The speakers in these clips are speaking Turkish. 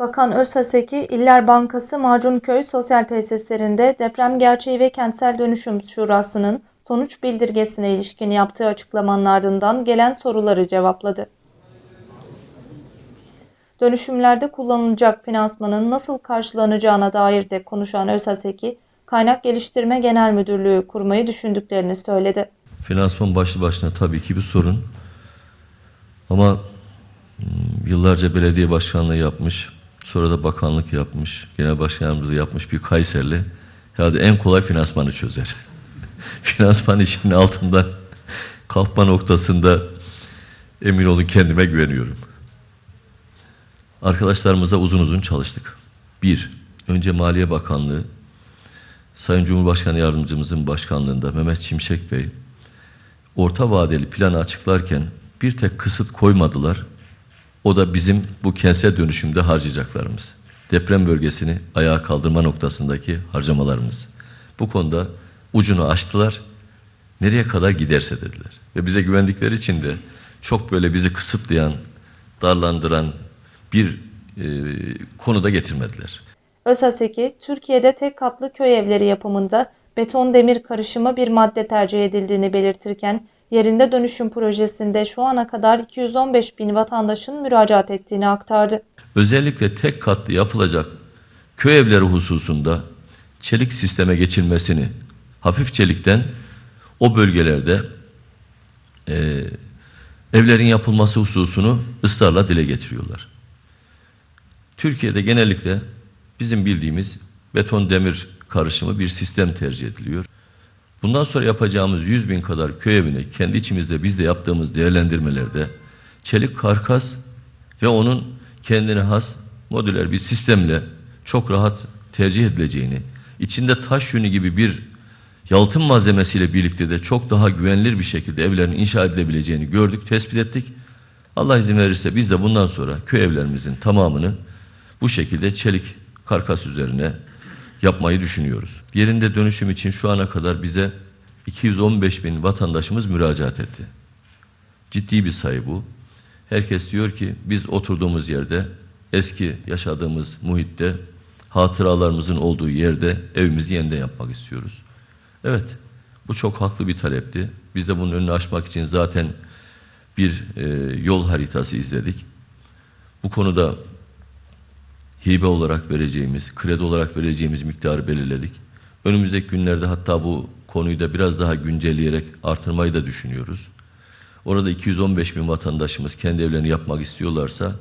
Bakan Özhaseki, İller Bankası Macunköy Sosyal Tesislerinde Deprem Gerçeği ve Kentsel Dönüşüm Şurası'nın sonuç bildirgesine ilişkin yaptığı açıklamanın ardından gelen soruları cevapladı. Dönüşümlerde kullanılacak finansmanın nasıl karşılanacağına dair de konuşan Özhaseki, Kaynak Geliştirme Genel Müdürlüğü kurmayı düşündüklerini söyledi. Finansman başlı başına tabii ki bir sorun. Ama mm, yıllarca belediye başkanlığı yapmış, sonra da bakanlık yapmış, genel başkan yardımcılığı yapmış bir Kayserli herhalde en kolay finansmanı çözer. Finansman işinin altında kalkma noktasında emin olun kendime güveniyorum. Arkadaşlarımıza uzun uzun çalıştık. Bir, önce Maliye Bakanlığı, Sayın Cumhurbaşkanı Yardımcımızın başkanlığında Mehmet Çimşek Bey, orta vadeli planı açıklarken bir tek kısıt koymadılar. O da bizim bu kentsel dönüşümde harcayacaklarımız. Deprem bölgesini ayağa kaldırma noktasındaki harcamalarımız. Bu konuda ucunu açtılar. Nereye kadar giderse dediler. Ve bize güvendikleri için de çok böyle bizi kısıtlayan, darlandıran bir e, konuda getirmediler. Özhaseki, Türkiye'de tek katlı köy evleri yapımında beton demir karışımı bir madde tercih edildiğini belirtirken, yerinde dönüşüm projesinde şu ana kadar 215 bin vatandaşın müracaat ettiğini aktardı. özellikle tek katlı yapılacak köy evleri hususunda çelik sisteme geçilmesini hafif çelikten o bölgelerde e, evlerin yapılması hususunu ısrarla dile getiriyorlar. Türkiye'de genellikle bizim bildiğimiz beton demir karışımı bir sistem tercih ediliyor. Bundan sonra yapacağımız 100 bin kadar köy evine kendi içimizde biz de yaptığımız değerlendirmelerde çelik karkas ve onun kendine has modüler bir sistemle çok rahat tercih edileceğini, içinde taş yünü gibi bir yalıtım malzemesiyle birlikte de çok daha güvenilir bir şekilde evlerin inşa edilebileceğini gördük, tespit ettik. Allah izin verirse biz de bundan sonra köy evlerimizin tamamını bu şekilde çelik karkas üzerine yapmayı düşünüyoruz. Yerinde dönüşüm için şu ana kadar bize 215 bin vatandaşımız müracaat etti. Ciddi bir sayı bu. Herkes diyor ki biz oturduğumuz yerde, eski yaşadığımız muhitte, hatıralarımızın olduğu yerde evimizi yeniden yapmak istiyoruz. Evet, bu çok haklı bir talepti. Biz de bunun önünü aşmak için zaten bir e, yol haritası izledik. Bu konuda hibe olarak vereceğimiz, kredi olarak vereceğimiz miktarı belirledik. Önümüzdeki günlerde hatta bu konuyu da biraz daha güncelleyerek artırmayı da düşünüyoruz. Orada 215 bin vatandaşımız kendi evlerini yapmak istiyorlarsa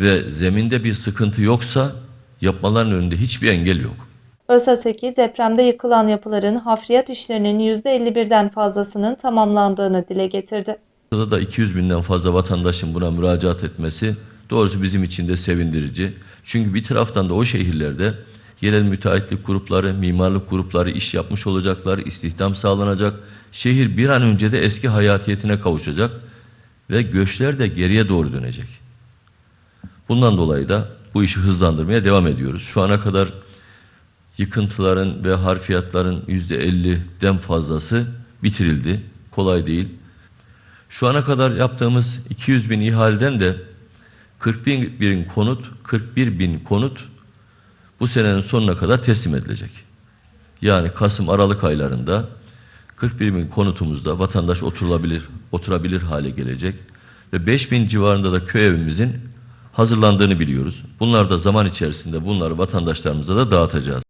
ve zeminde bir sıkıntı yoksa yapmalarının önünde hiçbir engel yok. Özhaseki, depremde yıkılan yapıların hafriyat işlerinin %51'den fazlasının tamamlandığını dile getirdi. Burada da 200 binden fazla vatandaşın buna müracaat etmesi doğrusu bizim için de sevindirici. Çünkü bir taraftan da o şehirlerde yerel müteahhitlik grupları, mimarlık grupları iş yapmış olacaklar, istihdam sağlanacak. Şehir bir an önce de eski hayatiyetine kavuşacak ve göçler de geriye doğru dönecek. Bundan dolayı da bu işi hızlandırmaya devam ediyoruz. Şu ana kadar yıkıntıların ve harfiyatların yüzde 50'den fazlası bitirildi. Kolay değil. Şu ana kadar yaptığımız 200 bin ihaleden de 41 bin konut, 41 bin konut bu senenin sonuna kadar teslim edilecek. Yani Kasım Aralık aylarında 41 bin konutumuzda vatandaş oturulabilir, oturabilir hale gelecek ve 5 bin civarında da köy evimizin hazırlandığını biliyoruz. Bunlar da zaman içerisinde bunları vatandaşlarımıza da dağıtacağız.